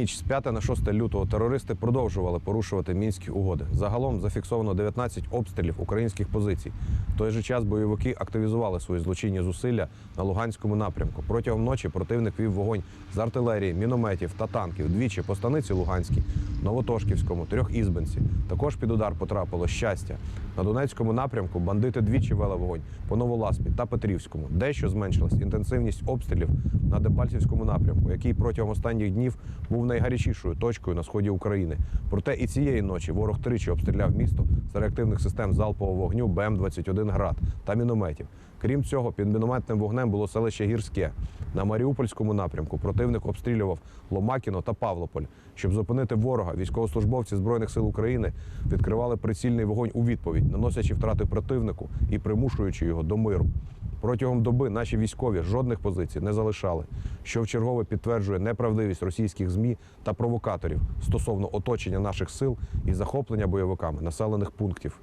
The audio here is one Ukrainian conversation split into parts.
ніч з 5 на 6 лютого терористи продовжували порушувати мінські угоди. Загалом зафіксовано 19 обстрілів українських позицій. В той же час бойовики активізували свої злочинні зусилля на Луганському напрямку. Протягом ночі противник вів вогонь з артилерії, мінометів та танків. Двічі по станиці Луганській, Новотошківському, Трьохізбенці. Також під удар потрапило щастя. На Донецькому напрямку бандити двічі вели вогонь по Новоласпі та Петрівському. Дещо зменшилась інтенсивність обстрілів на Дебальцівському напрямку, який протягом останніх днів був найгарячішою точкою на сході України. Проте і цієї ночі ворог тричі обстріляв місто з реактивних систем залпового вогню БМ-21 град та мінометів. Крім цього, під мінометним вогнем було селище Гірське. На Маріупольському напрямку противник обстрілював Ломакіно та Павлополь. Щоб зупинити ворога, військовослужбовці Збройних сил України відкривали прицільний вогонь у відповідь, наносячи втрати противнику і примушуючи його до миру. Протягом доби наші військові жодних позицій не залишали, що вчергове підтверджує неправдивість російських змі та провокаторів стосовно оточення наших сил і захоплення бойовиками населених пунктів.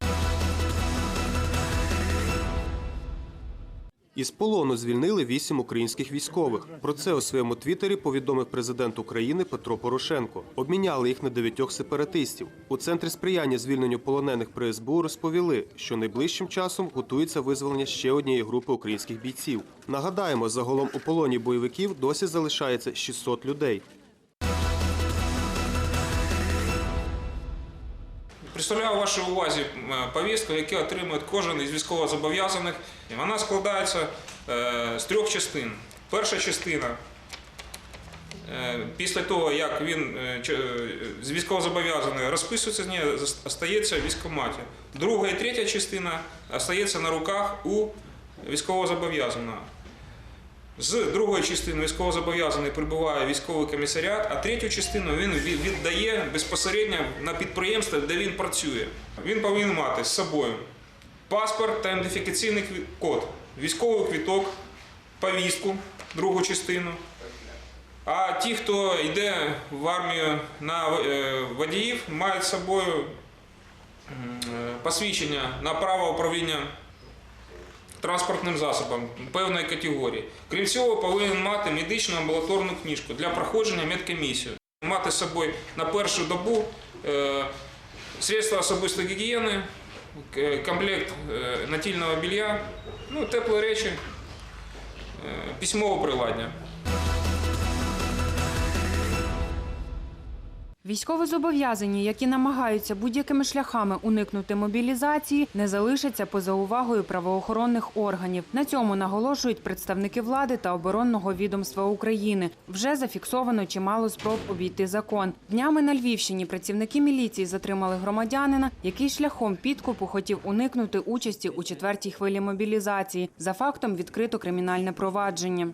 Із полону звільнили вісім українських військових. Про це у своєму твіттері повідомив президент України Петро Порошенко. Обміняли їх на дев'ятьох сепаратистів. У центрі сприяння звільненню полонених при СБУ розповіли, що найближчим часом готується визволення ще однієї групи українських бійців. Нагадаємо, загалом у полоні бойовиків досі залишається 600 людей. Представляю вашій увазі повістку, яку отримує кожен із військовозобов'язаних. Вона складається е, з трьох частин. Перша частина. е, Після того, як він е, з військовозобов'язаний розписується з нею, остається в військкоматі. Друга і третя частина остається на руках у військовозобов'язаного. З другої частини військовозобов'язаний прибуває військовий комісаріат, а третю частину він віддає безпосередньо на підприємство, де він працює. Він повинен мати з собою паспорт та ідентифікаційний код, військовий квіток, повістку, другу частину. А ті, хто йде в армію на е, водіїв, мають з собою е, посвідчення на право управління транспортним засобом певної категорії. Крім цього, повинен мати медичну амбулаторну книжку для проходження медкомісії. Мати з собою на першу добу е, средства особистої гігієни, комплект е, натільного білья, ну, теплі речі, е, письмове приладдя. Військовозобов'язані, які намагаються будь-якими шляхами уникнути мобілізації, не залишаться поза увагою правоохоронних органів. На цьому наголошують представники влади та оборонного відомства України. Вже зафіксовано чимало спроб обійти закон. Днями на Львівщині працівники міліції затримали громадянина, який шляхом підкупу хотів уникнути участі у четвертій хвилі мобілізації. За фактом відкрито кримінальне провадження.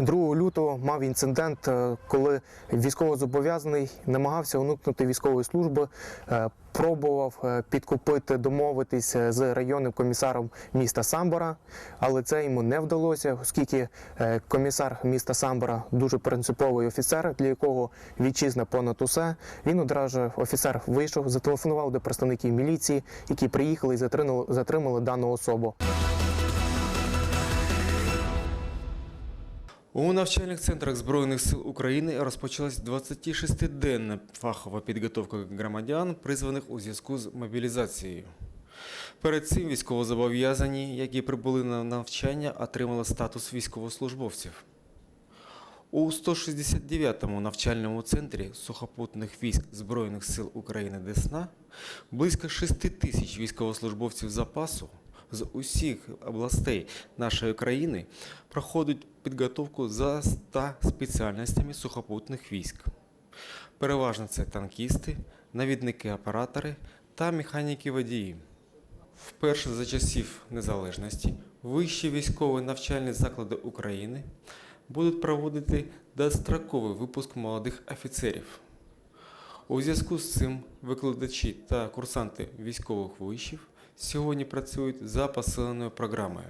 2 лютого мав інцидент, е, коли військовозобов'язаний намагався уникнути військової служби, е, пробував е, підкупити, домовитись з районним комісаром міста Самбора, але це йому не вдалося, оскільки комісар міста Самбора дуже принциповий офіцер, для якого вітчизна понад усе. Він одразу офіцер вийшов, зателефонував до представників міліції, які приїхали і затримали, затримали дану особу. У навчальних центрах Збройних сил України розпочалась 26-денна фахова підготовка громадян, призваних у зв'язку з мобілізацією. Перед цим військовозобов'язані, які прибули на навчання, отримали статус військовослужбовців. У 169-му навчальному центрі сухопутних військ Збройних сил України Десна близько 6 тисяч військовослужбовців запасу з усіх областей нашої країни проходять підготовку за 100 спеціальностями сухопутних військ. Переважно це танкісти, навідники-оператори та механіки-водії. Вперше за часів незалежності вищі військові навчальні заклади України будуть проводити достроковий випуск молодих офіцерів. У зв'язку з цим викладачі та курсанти військових вишів сьогодні працюють за посиленою програмою.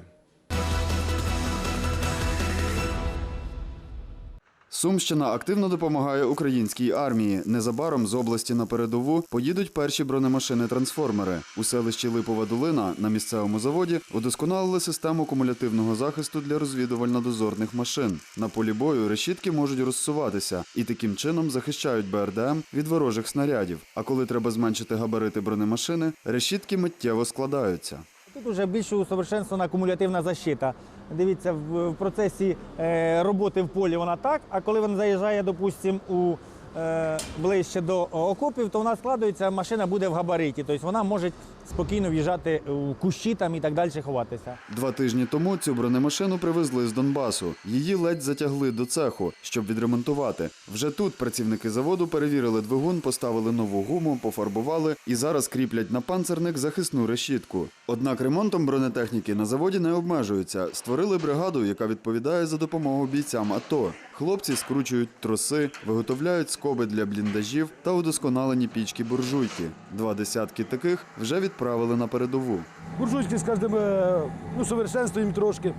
Сумщина активно допомагає українській армії. Незабаром з області на передову поїдуть перші бронемашини-трансформери. У селищі Липова Долина на місцевому заводі удосконалили систему кумулятивного захисту для розвідувально-дозорних машин. На полі бою решітки можуть розсуватися і таким чином захищають БРДМ від ворожих снарядів. А коли треба зменшити габарити бронемашини, решітки миттєво складаються. Тут вже більш усовершенствована кумулятивна защита. Дивіться, в, процесі е, роботи в полі вона так, а коли вона заїжджає, допустимо, у е, ближче до окопів, то вона складується, машина буде в габариті. Тобто вона може спокійно в'їжджати у кущі там і так далі ховатися. Два тижні тому цю бронемашину привезли з Донбасу. Її ледь затягли до цеху, щоб відремонтувати. Вже тут працівники заводу перевірили двигун, поставили нову гуму, пофарбували і зараз кріплять на панцерник захисну решітку. Однак ремонтом бронетехніки на заводі не обмежуються. Створили бригаду, яка відповідає за допомогу бійцям АТО. Хлопці скручують троси, виготовляють скоби для бліндажів та удосконалені пічки буржуйки. Два десятки таких вже відправили на передову. буржуйки з кожним е, ну, совершенствуємо трошки,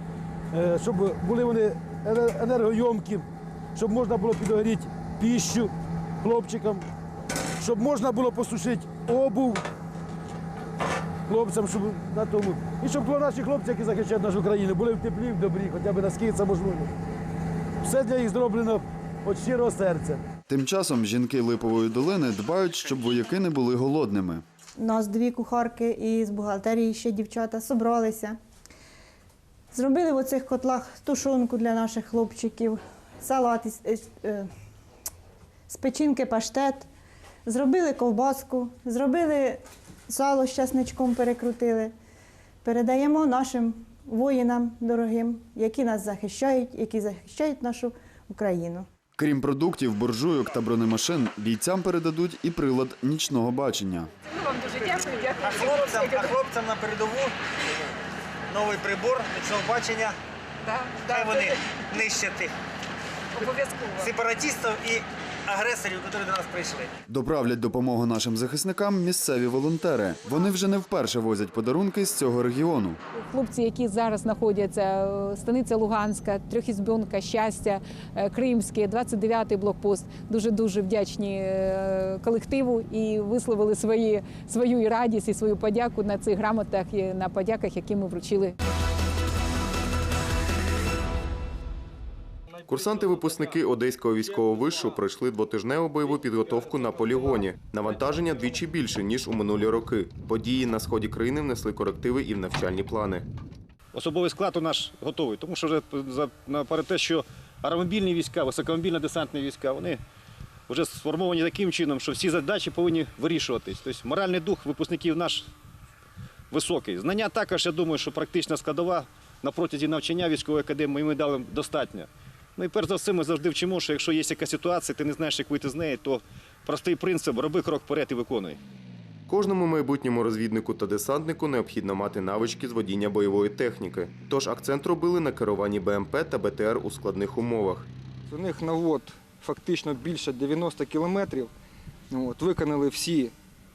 е, щоб були вони ене- енергойомкі, щоб можна було підогріти піщу хлопчикам, щоб можна було посушити обув хлопцям, щоб на тому. І щоб наші хлопці, які захищають нашу країну, були в теплі, в добрі, хоча б наскільки це можливо. Все для їх зроблено від щирого серця. Тим часом жінки Липової долини дбають, щоб вояки не були голодними. Нас дві кухарки і з бухгалтерії ще дівчата зібралися. Зробили в оцих котлах тушонку для наших хлопчиків, салат е, з печінки паштет, зробили ковбаску, зробили сало з часничком перекрутили. Передаємо нашим воїнам дорогим, які нас захищають, які захищають нашу Україну. Крім продуктів, буржуйок та бронемашин, бійцям передадуть і прилад нічного бачення. А хлопцям, а хлопцям на передову новий прибор нічного бачення. Хай вони нищать тих сепаратистів і агресорів, які до нас прийшли. Доправлять допомогу нашим захисникам місцеві волонтери. Вони вже не вперше возять подарунки з цього регіону. Хлопці, які зараз знаходяться е, станиця Луганська, трьохізбьонка, щастя, е, Кримське, 29-й блокпост. Дуже дуже вдячні е, колективу і висловили свої свою і радість і свою подяку на цих грамотах і на подяках, які ми вручили. Курсанти-випускники Одеського військового вишу пройшли двотижневу бойову підготовку на полігоні. Навантаження двічі більше, ніж у минулі роки. Події на сході країни внесли корективи і в навчальні плани. Особовий склад у нас готовий, тому що вже наперед те, що аеромобільні війська, високомобільно-десантні війська, вони вже сформовані таким чином, що всі задачі повинні вирішуватись. Тобто моральний дух випускників наш високий. Знання також, я думаю, що практична складова на протязі навчання військової академії ми дали достатньо. Ну і перш за все, ми завжди вчимо, що якщо є якась ситуація, ти не знаєш, як вийти з неї, то простий принцип роби крок вперед і виконуй. Кожному майбутньому розвіднику та десантнику необхідно мати навички з водіння бойової техніки. Тож акцент робили на керуванні БМП та БТР у складних умовах. У них навод фактично більше 90 кілометрів. От, виконали всі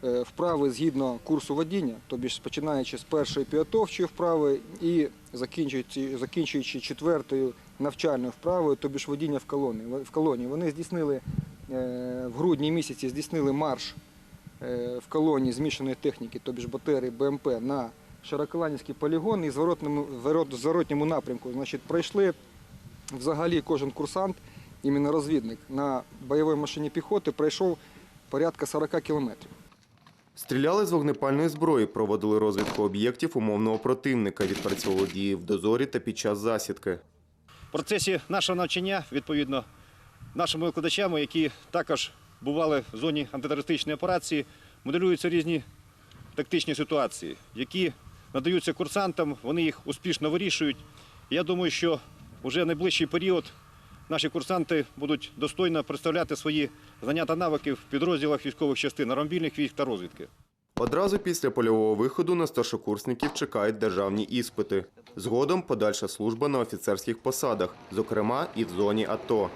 е, вправи згідно курсу водіння, тобі ж починаючи з першої підготовчої вправи і закінчуючи, закінчуючи четвертою навчальною вправою, тобі ж водіння в колоні. В колоні. Вони здійснили е, в грудні місяці здійснили марш е, в колоні змішаної техніки, тобі ж і БМП на Широколанівський полігон і зворотному, зворотньому напрямку. Значить, пройшли взагалі кожен курсант, іменно розвідник, на бойовій машині піхоти пройшов порядка 40 кілометрів. Стріляли з вогнепальної зброї, проводили розвідку об'єктів умовного противника, відпрацьовували дії в дозорі та під час засідки. В процесі нашого навчання, відповідно, нашими викладачами, які також бували в зоні антитерористичної операції, моделюються різні тактичні ситуації, які надаються курсантам, вони їх успішно вирішують. Я думаю, що вже найближчий період наші курсанти будуть достойно представляти свої знання та навики в підрозділах військових частин, аеромобільних військ та розвідки. Одразу після польового виходу на старшокурсників чекають державні іспити. Згодом подальша служба на офіцерських посадах, зокрема і в зоні АТО.